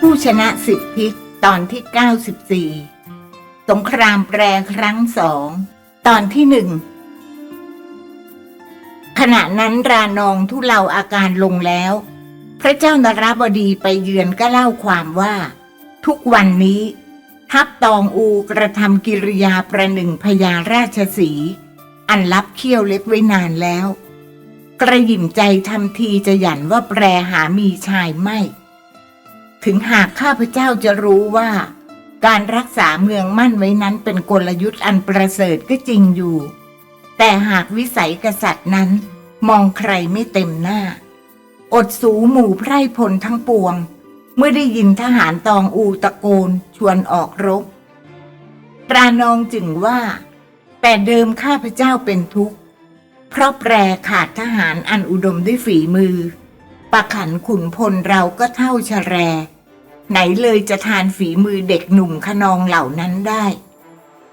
ผู้ชนะสิบทิศตอนที่ 94 สงครามแปรครั้งสองตอนที่หนึ่งขณะนั้นรานองทุเลาอาการลงแล้ว พระเจ้านราบดีไปเยือนก็เล่าความว่า ทุกวันนี้ ทัพตองอูกระทำกิริยาประหนึ่งพญาราชสี อันลับเขี้ยวเล็กไว้นานแล้ว กระหยิ่มใจทำทีจะหยันว่าแปรหามีชายไม่ ถึงหากข้าพเจ้าจะรู้ว่า การรักษาเมืองมั่นไว้นั้นเป็นกลยุทธ์อันประเสริฐก็จริงอยู่ แต่หากวิสัยกษัตริย์นั้น มองใครไม่เต็มหน้า อดสูหมู่ไพร่พลทั้งปวง เมื่อได้ยินทหารตองอูตะโกนชวนออกรบปรานองจึงว่า แต่เดิมข้าพเจ้าเป็นทุกข์ เพราะแปรขาดทหารอันอุดมด้วยฝีมือ ประขันขุนพลเราก็เท่าชะแร ไหนเลยจะทานฝีมือเด็กหนุ่มขนองเหล่านั้นได้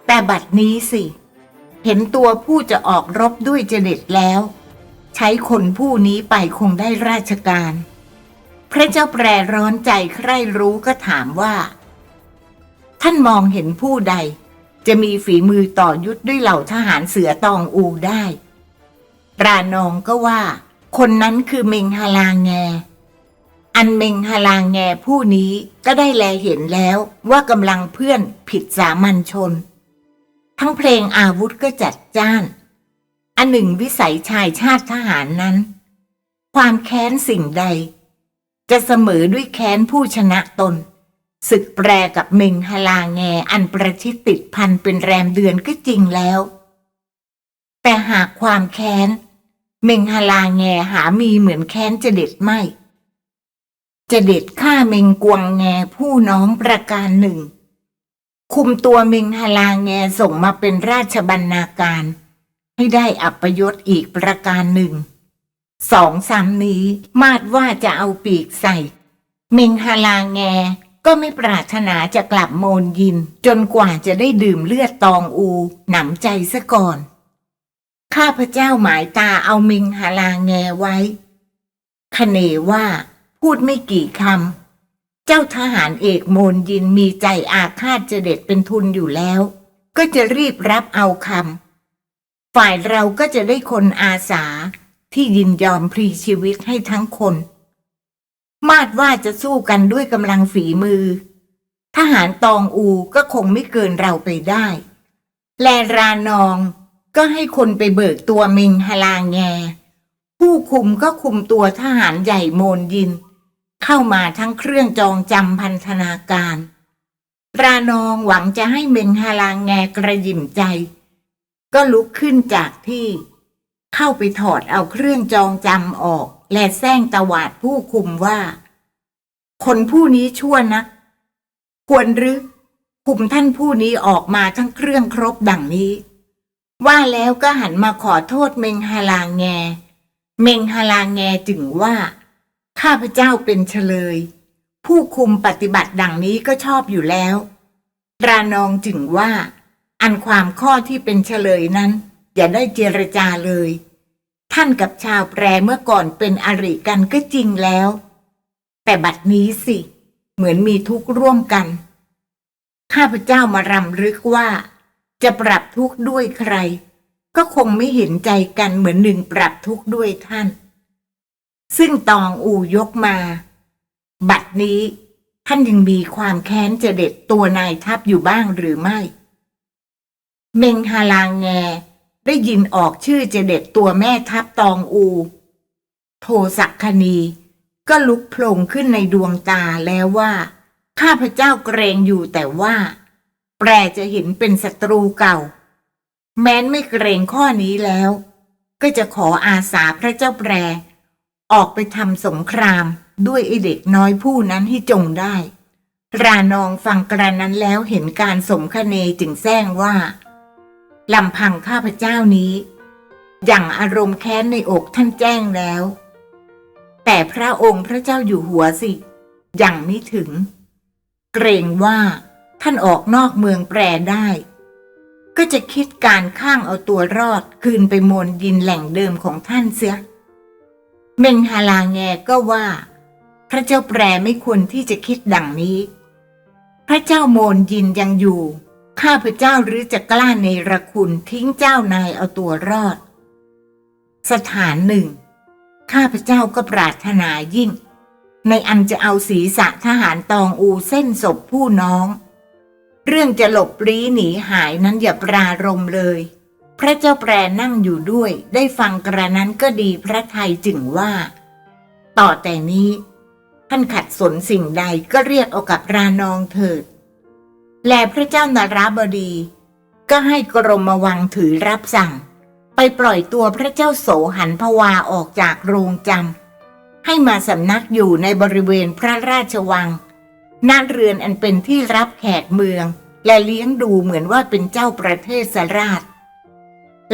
แต่บัดนี้สิ เห็นตัวผู้จะออกรบด้วยเจเด็ดแล้ว ใช้คนผู้นี้ไปคงได้ราชการ พระเจ้าแปรร้อนใจใคร่รู้ก็ถามว่า ท่านมองเห็นผู้ใด จะมีฝีมือต่อยุทธด้วยเหล่าทหารเสือตองอูได้ รานองก็ว่า คนนั้นคือเมงฮาลางแง อันเมงฮาลางแงผู้นี้ก็ได้แลเห็นแล้วว่ากำลังเพื่อนผิดสามัญชน ทั้งเพลงอาวุธก็จัดจ้าน อันหนึ่งวิสัยชายชาติทหารนั้น ความแค้นสิ่งใด จะเสมอด้วยแค้นผู้ชนะตนศึกแปรกับเมงฮาลาแงอันประชิดติดพันเป็นแรมเดือนก็จริงแล้ว แต่หากความแค้น เมงฮาลาแงหามีเหมือนแค้นจะเด็ดไม่ จะเด็ดฆ่าเมงกวงแงผู้น้องประการหนึ่ง คุมตัวเมงฮาลาแงส่งมาเป็นราชบรรณาการ ให้ได้อัปยศอีกประการหนึ่ง สองสามนี้มาดว่าจะเอาปีกใส่ เมงฮาลาแงก็ไม่ปรารถนาจะกลับโมนยิน จนกว่าจะได้ดื่มเลือดตองอู หนำใจซะก่อน ข้าพเจ้าหมายตาเอามิงฮาลาแงไว้คเนว่าพูดไม่กี่คำ เจ้าทหารเอกโมนยินมีใจอาฆาตเจเด็ดเป็นทุนอยู่แล้ว ก็จะรีบรับเอาคำ ฝ่ายเราก็จะได้คนอาสาที่ยินยอมพลีชีวิตให้ทั้งคน มาดว่าจะสู้กันด้วยกำลังฝีมือ ทหารตองอูก็คงไม่เกินเราไปได้ แลรานอง ก็ให้คนไปเบิกตัวเมงฮาลางแง ผู้คุมก็คุมตัวทหารใหญ่โมนยิน เข้ามาทั้งเครื่องจองจำพันธนาการรานองหวังจะให้เมงฮาลางแงกระยิมใจ ก็ลุกขึ้นจากที่ เข้าไปถอดเอาเครื่องจองจำออก และแซงตวาดผู้คุมว่า คนผู้นี้ชั่วนักควรหรือคุมท่านผู้นี้ออกมาทั้งเครื่องครบดังนี้ ว่าแล้วก็หันมาขอโทษเมงฮาลางแง เมงฮาลางแงจึงว่า ข้าพเจ้าเป็นเฉลย ผู้คุมปฏิบัติดังนี้ก็ชอบอยู่แล้ว รานองจึงว่า อันความข้อที่เป็นเฉลยนั้น อย่าได้เจรจาเลย ท่านกับชาวแปรเมื่อก่อนเป็นอริกันก็จริงแล้ว แต่บัดนี้สิ เหมือนมีทุกข์ร่วมกัน ข้าพเจ้ามารำลึกว่า จะปรับทุกข์ด้วยใคร ก็คงไม่เห็นใจกันเหมือนหนึ่งปรับทุกข์ด้วยท่าน ซึ่งตองอูยกมา บัดนี้ท่านยังมีความแค้นจะเด็ดตัวนายทัพอยู่บ้างหรือไม่ เมงฮาลางแงได้ยินออกชื่อเจเด็ดตัวแม่ทัพตองอู โทสักคณีก็ลุกโผล่ขึ้นในดวงตาแล้วว่า ข้าพเจ้าเกรงอยู่แต่ว่า แปรจะเห็นเป็นศัตรูเก่า แม้นไม่เกรงข้อนี้แล้ว ก็จะขออาสาพระเจ้าแปร ออกไปทำสงครามด้วยไอเด็กน้อยผู้นั้นให้จงได้ รานองฟังกระนั้นแล้วเห็นการสมคเนจึงแซงว่าลำพังข้าพเจ้านี้ อย่างอารมณ์แค้นในอกท่านแจ้งแล้ว แต่พระองค์พระเจ้าอยู่หัวสิ ยังไม่ถึง เกรงว่า ท่านออกนอกเมืองแปรได้ ก็จะคิดการข้างเอาตัวรอดคืนไปมนดินแหล่งเดิมของท่านเสีย เมงฮาลาแงก็ว่า พระเจ้าแปรไม่ควรที่จะคิดดังนี้ พระเจ้าโมนยินยังอยู่ ข้าพเจ้าหรือจะกล้าในระคุณทิ้งเจ้านายเอาตัวรอด สถานหนึ่ง ข้าพเจ้าก็ปรารถนายิ่ง ในอันจะเอาศีรษะทหารตองอูเส้นศพผู้น้อง เรื่องจะหลบลี้หนีหายนั้นอย่าปรารมเลย พระเจ้าแปรนั่งอยู่ด้วย ได้ฟังกระนั้นก็ดีพระไทยจึงว่า ต่อแต่นี้ ท่านขัดสนสิ่งใดก็เรียกเอากับรานองเถิด และพระเจ้านาราบดี ก็ให้กรมวังถือรับสั่ง ไปปล่อยตัวพระเจ้าโสหันพวาออกจากโรงจำให้มาสำนักอยู่ในบริเวณพระราชวัง ณเรือนอันเป็นที่รับแขกเมือง และเลี้ยงดูเหมือนว่าเป็นเจ้าประเทศสราช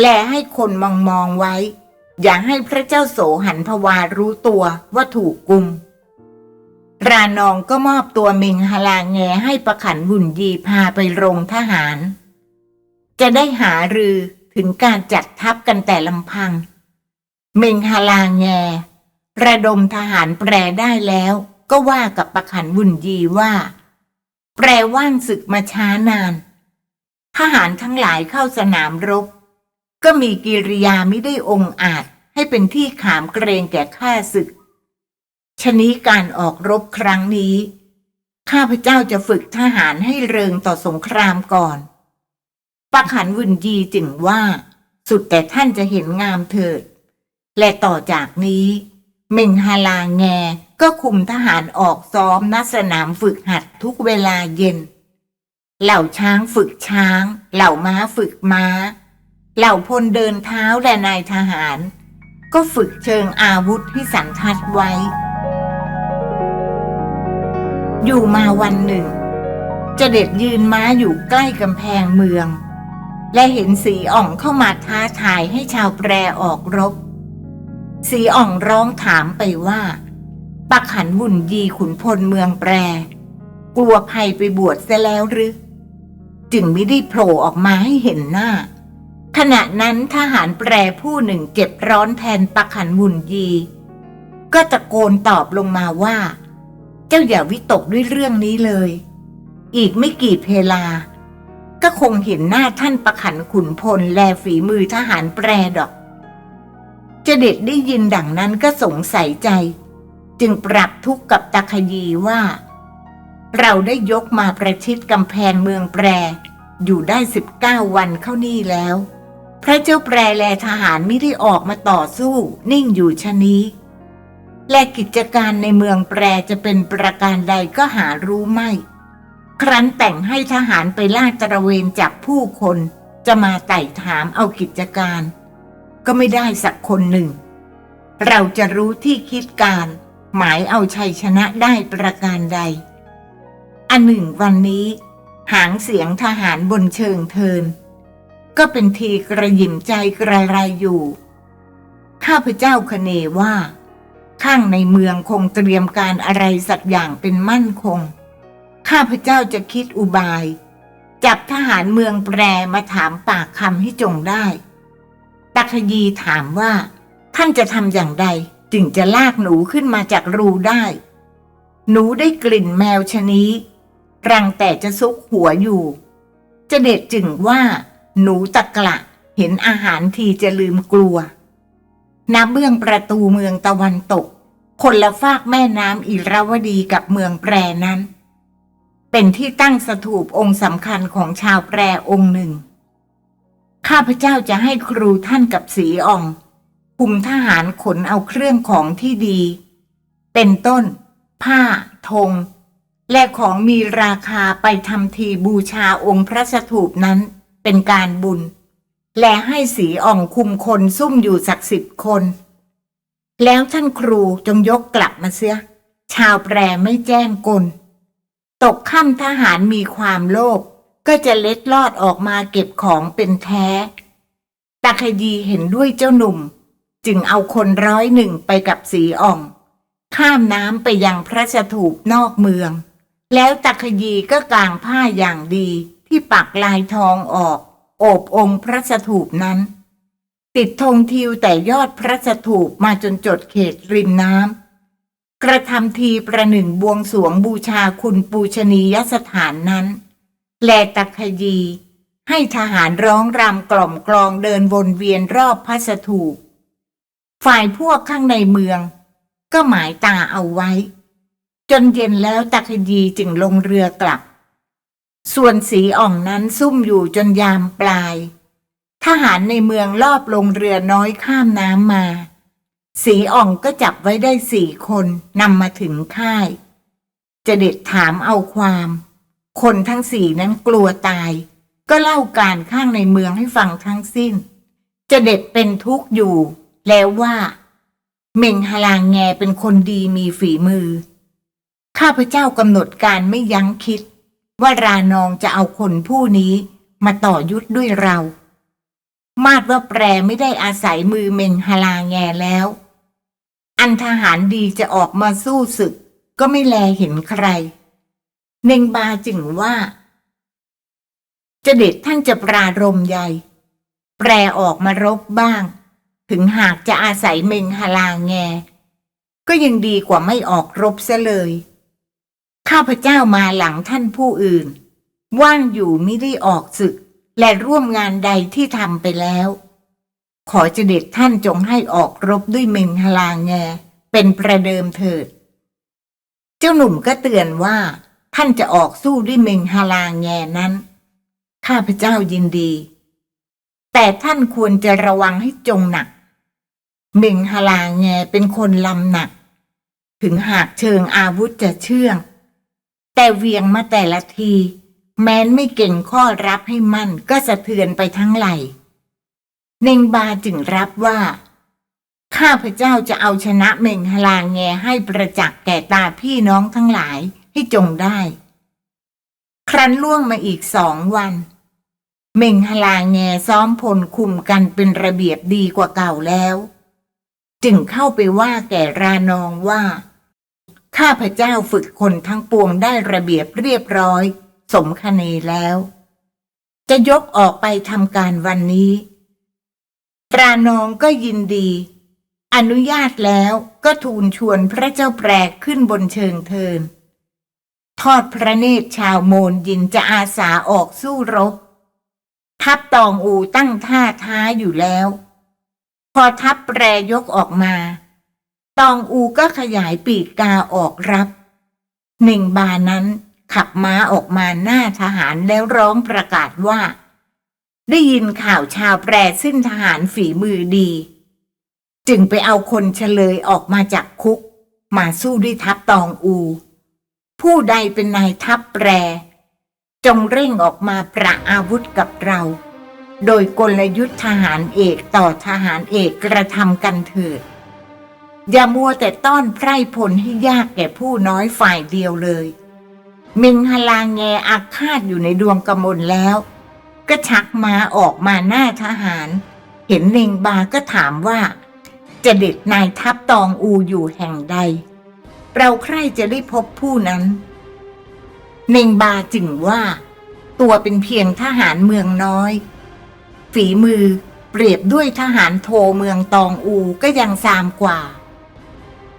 และให้คนมองมองไว้ อย่าให้พระเจ้าโสหันพวารู้ตัวว่าถูกกุม รานองก็มอบตัวมิงฮลาแงให้ประขันบุญยีพาไปโรงทหาร จะได้หารือถึงการจัดทัพกันแต่ลำพัง เมงฮลาแง ระดมทหารแปรได้แล้ว ก็ว่ากับประขันบุญยีว่า แปรว่างศึกมาช้านาน ทหารทั้งหลายเข้าสนามรบ ก็มีกิริยาไม่ได้องอาจให้เป็นที่ขามเกรงแก่ข้าศึก ชนี้การออกรบครั้งนี้ ข้าพเจ้าจะฝึกทหารให้เริงต่อสงครามก่อนปักขันวุนยีจึงว่า สุดแต่ท่านจะเห็นงามเถิด และต่อจากนี้ เมงฮาลาแง ก็คุมทหารออกซ้อมณสนามฝึกหัดทุกเวลาเย็น เหล่าช้างฝึกช้าง เหล่าม้าฝึกม้า เหล่าพลเดินเท้าและนายทหาร ก็ฝึกเชิงอาวุธให้สันทัดไว้ อยู่มาวันหนึ่ง เจเด็ดยืนม้าอยู่ใกล้กำแพงเมือง และเห็นสีอ่องเข้ามาท้าทายให้ชาวแปรออกรบ สีอ่องร้องถามไปว่า ปักหันวุ่นยีขุนพลเมืองแปร กลัวภัยไปบวชเสแล้วหรือ จึงไม่ได้โผล่ออกมาให้เห็นหน้า ขณะนั้นทหารแปรผู้หนึ่งเจ็บร้อนแทนปักหันวุ่นยี ก็ตะโกนตอบลงมาว่า เจ้าอย่าวิตกด้วยเรื่องนี้เลย อีกไม่กี่เพลา ก็คงเห็นหน้าท่านประขันขุนพลแลฝีมือทหารแปรดอก เจเด็ดได้ยินดังนั้นก็สงสัยใจ จึงปรับทุกข์กับตะขยีว่า เราได้ยกมาประชิดกำแพงเมืองแปร อยู่ได้สิบเก้าวันเข้านี่แล้ว พระเจ้าแปรแลทหารไม่ได้ออกมาต่อสู้ นิ่งอยู่ชะนี้ และกิจการในเมืองแปรจะเป็นประการใดก็หารู้ไม่ ครั้นแต่งให้ทหารไปล่าตระเวนจับผู้คนจะมาไต่ถามเอากิจการ ก็ไม่ได้สักคนหนึ่ง เราจะรู้ที่คิดการ หมายเอาชัยชนะได้ประการใด อันหนึ่งวันนี้ หางเสียงทหารบนเชิงเทิน ก็เป็นทีกระยิมใจกระไรอยู่ ข้าพเจ้าคเนว่า ข้างในเมืองคงเตรียมการอะไรสักอย่างเป็นมั่นคง ข้าพเจ้าจะคิดอุบาย จับทหารเมืองแปรมาถามปากคำให้จงได้ ตักยีถามว่า ท่านจะทำอย่างใด จึงจะลากหนูขึ้นมาจากรูได้ หนูได้กลิ่นแมวชนี้รังแต่จะซุกหัวอยู่เจเด็ดจึงว่า หนูตะกละเห็นอาหารทีจะลืมกลัวณเบื้องประตูเมืองตะวันตก คนละฟากแม่น้ำอิราวดีกับเมืองแปรนั้น เป็นที่ตั้งสถูปองค์สำคัญของชาวแปรองค์หนึ่ง ข้าพเจ้าจะให้ครูท่านกับสีอ่อง คุมทหารขนเอาเครื่องของที่ดี เป็นต้น ผ้าธงและของมีราคาไปทำทีบูชาองค์พระสถูปนั้นเป็นการบุญ และให้สีอ่องคุมคนซุ่มอยู่สักสิบคน แล้วท่านครูจงยกกลับมาเสีย ชาวแปรไม่แจ้งกล ตกค่ำทหารมีความโลภก็จะเล็ดลอดออกมาเก็บของเป็นแท้ตาขยีเห็นด้วยเจ้าหนุ่ม จึงเอาคนร้อยหนึ่งไปกับสีอ่อง ข้ามน้ำไปยังพระสถูปนอกเมือง แล้วตะขยีก็กางผ้าอย่างดีที่ปักลายทองออก โอบองค์พระสถูปนั้น ติดธงทิวแต่ยอดพระสถูปมาจนจดเขตริมน้ำกระทำทีประหนึ่งบวงสรวงบูชาคุณปูชนียสถานนั้น แลตะขยีให้ทหารร้องรำกล่อมกลองเดินวนเวียนรอบพระสถูป ฝ่ายพวกข้างในเมือง ก็หมายตาเอาไว้ จนเย็นแล้วตะขยีจึงลงเรือกลับ ส่วนสีอ่องนั้นซุ่มอยู่จนยามปลาย ทหารในเมืองลอบลงเรือน้อยข้ามน้ำมา สีอ่องก็จับไว้ได้สี่คนนำมาถึงค่าย จะเด็ดถามเอาความ คนทั้งสี่นั้นกลัวตาย ก็เล่าการข้างในเมืองให้ฟังทั้งสิ้น จะเด็ดเป็นทุกข์อยู่ แล้วว่าเม่งฮลางแงเป็นคนดีมีฝีมือ ข้าพเจ้ากำหนดการไม่ยั้งคิด ว่ารานองจะเอาคนผู้นี้มาต่อยุทธด้วยเรา มาดว่าแปรไม่ได้อาศัยมือเมงฮลาแงแล้ว อันทหารดีจะออกมาสู้ศึก ก็ไม่แลเห็นใคร เนงบาจึงว่า จะเด็ดท่านจะปรารมใหญ่ แปรออกมารบบ้าง ถึงหากจะอาศัยเมงฮาลาแง ก็ยังดีกว่าไม่ออกรบเสียเลย ข้าพเจ้ามาหลังท่านผู้อื่น ว่างอยู่ไม่ได้ออกศึก และร่วมงานใดที่ทำไปแล้ว ขอจะเด็ดท่านจงให้ออกรบด้วยเมงฮาลาแง เป็นประเดิมเถิด เจ้าหนุ่มก็เตือนว่า ท่านจะออกสู้ด้วยเมงฮาลาแงนั้น ข้าพเจ้ายินดี แต่ท่านควรจะระวังให้จงหนัก เมงฮลาแงเป็นคนลำหนัก ถึงหากเชิงอาวุธจะเชื่อง แต่เวียงมาแต่ละที แม้นไม่เก่งข้อรับให้มั่นก็สะเทือนไปทั้งไหลเน่งบาจึงรับว่า ข้าพเจ้าจะเอาชนะเมงฮลาแงให้ประจักษ์แก่ตาพี่น้องทั้งหลายให้จงได้ ครั้นล่วงมาอีกสองวันเมงฮลาแงซ้อมพลคุมกันเป็นระเบียบดีกว่าเก่าแล้ว จึงเข้าไปว่าแก่รานองว่า ข้าพเจ้าฝึกคนทั้งปวงได้ระเบียบเรียบร้อย สมคเนแล้ว จะยกออกไปทำการวันนี้ รานองก็ยินดี อนุญาตแล้วก็ทูลชวนพระเจ้าแปรขึ้นบนเชิงเทิน ทอดพระเนตรชาวโมนยินจะอาสาออกสู้รบ ทัพตองอูตั้งท่าท้าอยู่แล้ว พอทัพแปรยกออกมา ตองอูก็ขยายปีกกาออกรับ หนึ่งบานั้นขับม้าออกมาหน้าทหารแล้วร้องประกาศว่า ได้ยินข่าวชาวแปรซึ่งทหารฝีมือดี จึงไปเอาคนเฉลยออกมาจากคุก มาสู้ด้วยทัพตองอู ผู้ใดเป็นนายทัพแปร จงเร่งออกมาประอาวุธกับเรา โดยกลยุทธ์ทหารเอกต่อทหารเอกกระทำกันเถิด อย่ามัวแต่ต้อนไพร่พลให้ยากแก่ผู้น้อยฝ่ายเดียวเลยเมงฮลางแงอาฆาตอยู่ในดวงกมลแล้ว ก็ชักมาออกมาหน้าทหาร เห็นเนงบาก็ถามว่า จะเด็ดนายทัพตองอูอยู่แห่งใด เราใคร่จะได้พบผู้นั้น เนงบาจึงว่า ตัวเป็นเพียงทหารเมืองน้อย ฝีมือ เปรียบด้วยทหารโทเมืองตองอูก็ยังซามกว่า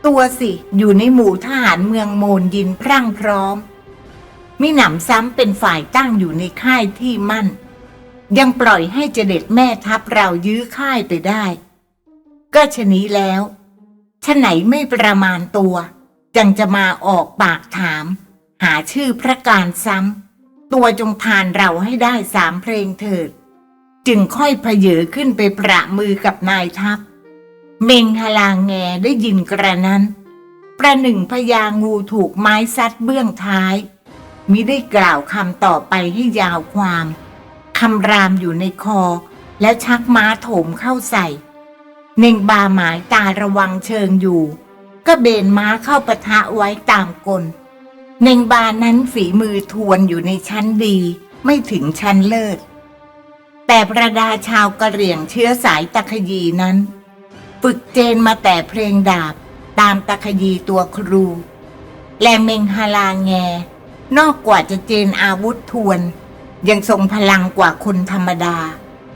ตัวสิอยู่ในหมู่ทหารเมืองโมนยินพรั่งพร้อมมิหนำซ้ำเป็นฝ่ายตั้งอยู่ในค่ายที่มั่น ยังปล่อยให้เจเด็ดแม่ทัพเรายื้อค่ายไปได้ ก็ชนี้แล้วฉะไหนไม่ประมาณตัวยังจะมาออกปากถาม หาชื่อพระการซ้ำตัวจงทานเราให้ได้สามเพลงเถิด จึงค่อยเพเยอขึ้นไปประมือกับนายทัพ เมงฮลางแงได้ยินกระนั้น ประหนึ่งพญางูถูกไม้ซัดเบื้องท้าย มิได้กล่าวคำต่อไปให้ยาวความคำรามอยู่ในคอ แล้วชักม้าโถมเข้าใส่ เน่งบาหมายตาระวังเชิงอยู่ ก็เบนม้าเข้าปะทะไว้ตามกลเน่งบานั้นฝีมือทวนอยู่ในชั้นดี ไม่ถึงชั้นเลิศ แต่ประดาชาวกะเหรี่ยงเชื้อสายตะขยีนั้น ฝึกเจนมาแต่เพลงดาบตามตะขยีตัวครู และเมงฮาลาแง นอกกว่าจะเจนอาวุธทวน ยังทรงพลังกว่าคนธรรมดา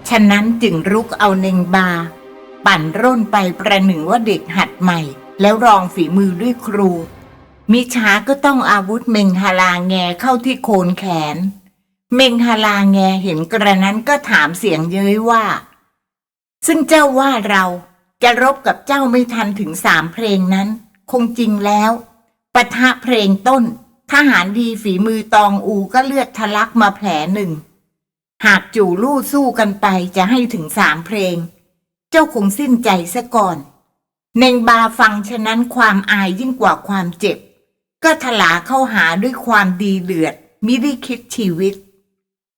ฉะนั้นจึงรุกเอาเนงบา ปั่นร่นไปประหนึ่งว่าเด็กหัดใหม่ แล้วรองฝีมือด้วยครู มิช้าก็ต้องอาวุธเมงฮาลาแงเข้าที่โคนแขน เมงฮาลาแงเห็นกระนั้นก็ถามเสียงเย้ยว่า ซึ่งเจ้าว่าเราจะรบกับเจ้าไม่ทันถึงสามเพลงนั้น คงจริงแล้วปะทะเพลงต้น ทหารดีฝีมือตองอูก็เลือดทะลักมาแผลหนึ่ง หากจู่ลู่สู้กันไปจะให้ถึงสามเพลง เจ้าคงสิ้นใจซะก่อน เนงบาฟังฉะนั้นความอายยิ่งกว่าความเจ็บ ก็ถลาเข้าหาด้วยความดีเดือดมิได้คิดชีวิต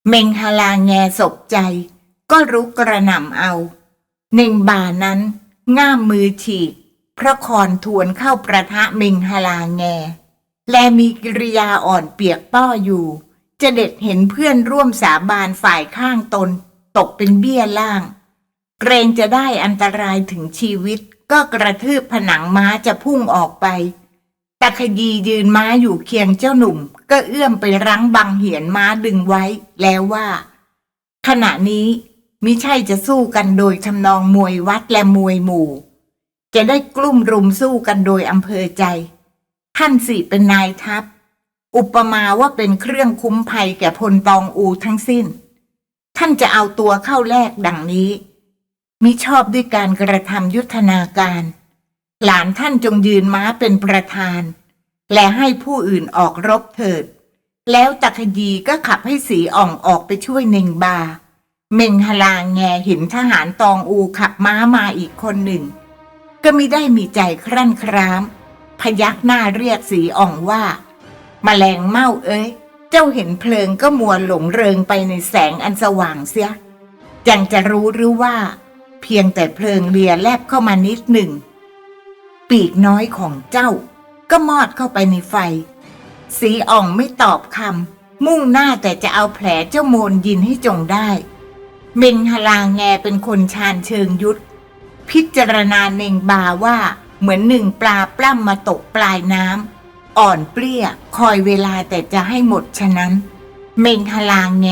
เมงฮาลาแงศพใจ ก็รุกกระหน่ำเอาเน่งบานั้น ง่ามมือฉีก พระคอนทวนเข้าประทะเมงฮาลาแง และมีกิริยาอ่อนเปียกป้ออยู่จะเด็ดเห็นเพื่อนร่วมสาบานฝ่ายข้างตน ตกเป็นเบี้ยล่าง เกรงจะได้อันตรายถึงชีวิต ก็กระทืบผนังม้าจะพุ่งออกไปตะขยียืนม้าอยู่เคียงเจ้าหนุ่ม ก็เอื้อมไปรั้งบังเหียนม้าดึงไว้แล้วว่า ขณะนี้มิใช่จะสู้กันโดยทำนองมวยวัดและมวยหมู่ จะได้กลุ่มรุมสู้กันโดยอำเภอใจ ท่านสิเป็นนายทัพ อุปมาว่าเป็นเครื่องคุ้มภัยแก่พลตองอูทั้งสิ้น ท่านจะเอาตัวเข้าแลกดังนี้ มิชอบด้วยการกระทำยุทธนาการ หลานท่านจงยืนม้าเป็นประธาน และให้ผู้อื่นออกรบเถิด แล้วตะขยีก็ขับให้สีอ่องออกไปช่วยเนงบา เมงฮลาแงเห็นทหารตองอูขับม้ามาอีกคนหนึ่ง ก็มิได้มีใจครั่นคราม พยักหน้าเรียกสีอ่องว่าแมลงเม่าเอ้ย เจ้าเห็นเพลิงก็มัวหลงเริงไปในแสงอันสว่างเสียยังจะรู้หรือว่า เพียงแต่เพลิงเลียแลบเข้ามานิดหนึ่ง ปีกน้อยของเจ้า ก็มอดเข้าไปในไฟ สีอ่องไม่ตอบคำมุ่งหน้าแต่จะเอาแผลเจ้าโมนยินให้จงได้ เมงฮลางแงเป็นคนชาญเชิงยุทธ พิจารณาเน่งบาว่าเหมือนหนึ่งปลาปล้ำมาตกปลายน้ำอ่อนเปรี้ยคอยเวลาแต่จะให้หมดฉะนั้น เมงฮลางแง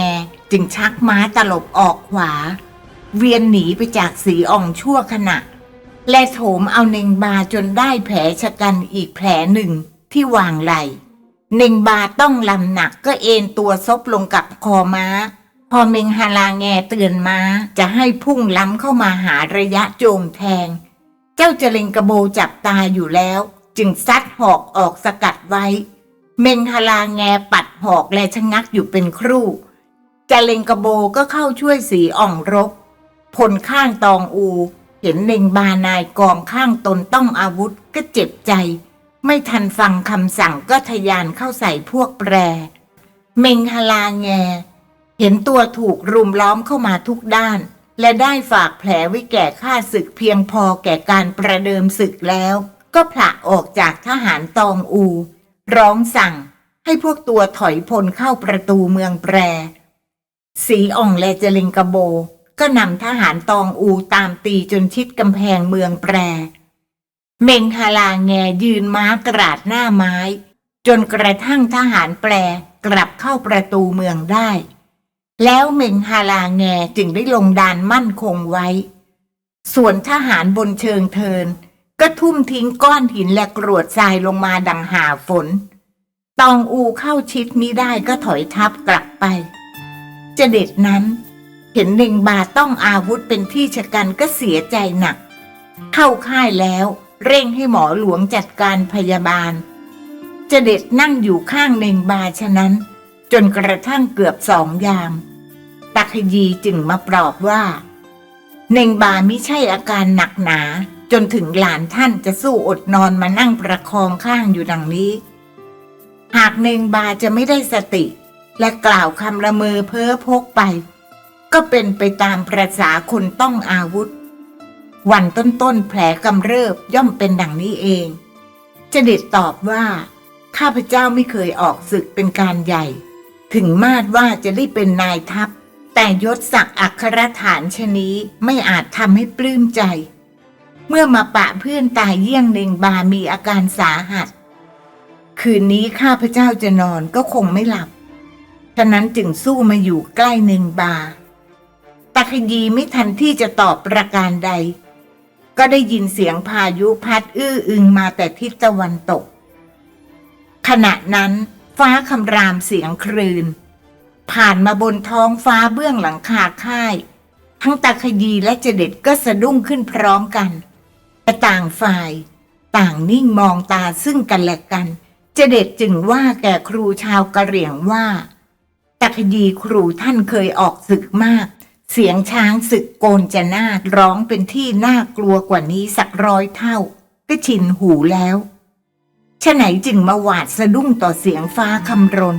จึงชักม้าตลบออกขวา เวียนหนีไปจากสีอ่องชั่วขณะ และโถมเอาเน่งบาจนได้แผลชะกันอีกแผลหนึ่งที่วางไหลเน่งบาต้องลำหนักก็เอนตัวซบลงกับคอม้า พอเมงฮาลาแงเตือนม้าจะให้พุ่งล้ำเข้ามาหาระยะโจมแทง เจ้าจะเลงกระโบจับตาอยู่แล้ว จึงซัดหอกออกสกัดไว้ เมงฮาลาแงปัดหอกและชะงักอยู่เป็นครู่จะเล็งกระโบก็เข้าช่วยสีอ่องรบผลข้างตองอู เห็นเล็งบานายกองข้างตนต้องอาวุธก็เจ็บใจ ไม่ทันฟังคำสั่งก็ทยานเข้าใส่พวกแปร เมงฮลาแง เห็นตัวถูกรุมล้อมเข้ามาทุกด้าน และได้ฝากแผลไว้แก่ข้าศึกเพียงพอแก่การประเดิมศึกแล้ว ก็ผละออกจากทหารตองอู ร้องสั่งให้พวกตัวถอยพลเข้าประตูเมืองแปร สีอ่องและเจลิงกระโบ ก็นำทหารตองอูตามตีจนชิดกำแพงเมืองแปร เมงฮาลาแงยืนม้ากราดหน้าไม้ จนกระทั่งทหารแปรกลับเข้าประตูเมืองได้ แล้วเมงฮาลาแงจึงได้ลงดานมั่นคงไว้ ส่วนทหารบนเชิงเทิน ก็ทุ่มทิ้งก้อนหินและกรวดทรายลงมาดังหาฝน ตองอูเข้าชิดมิได้ก็ถอยทับกลับไป เจเด็ดนั้น เห็นเน่งบาต้องอาวุธเป็นที่ชะกันก็เสียใจหนัก เข้าค่ายแล้วเร่งให้หมอหลวงจัดการพยาบาลเจเด็ดนั่งอยู่ข้างเน่งบาฉะนั้น จนกระทั่งเกือบสองยาม ตักขยีจึงมาปลอบว่า เน่งบาไมิใช่อาการหนักหนาจนถึงหลานท่านจะสู้อดนอนมานั่งประคองข้างอยู่ดังนี้ หากเน่งบาจะไม่ได้สติ และกล่าวคำละเมอเพ้อพกไป ก็เป็นไปตามประษาคนต้องอาวุธ วันต้นๆแผลกำเริบย่อมเป็นดังนี้เองจะเด็ดตอบว่า ข้าพเจ้าไม่เคยออกศึกเป็นการใหญ่ ถึงมาดว่าจะได้เป็นนายทัพ แต่ยศศักดิ์อัครฐานชนี้ไม่อาจทำให้ปลื้มใจ เมื่อมาปะเพื่อนตายเยี่ยงเนงบามีอาการสาหัส คืนนี้ข้าพเจ้าจะนอนก็คงไม่หลับ ฉะนั้นจึงสู้มาอยู่ใกล้เนงบา ตะขยีไม่ทันที่จะตอบประการใด ก็ได้ยินเสียงพายุพัดอื้ออึงมาแต่ทิศตะวันตก ขณะนั้นฟ้าคำรามเสียงครืนผ่านมาบนท้องฟ้าเบื้องหลังคาค่าย ทั้งตาขยีและเจเด็ดก็สะดุ้งขึ้นพร้อมกันแต่ต่างฝ่ายต่างนิ่งมองตาซึ่งกันและกัน เจเด็ดจึงว่าแก่ครูชาวกะเหรี่ยงว่าตาขยีครูท่านเคยออกศึกมาก เสียงช้างศึกโกนจะนาดร้องเป็นที่น่ากลัวกว่านี้สักร้อยเท่า ก็ชินหูแล้วฉะไหนจึงมาหวาดสะดุ้งต่อเสียงฟ้าคำรน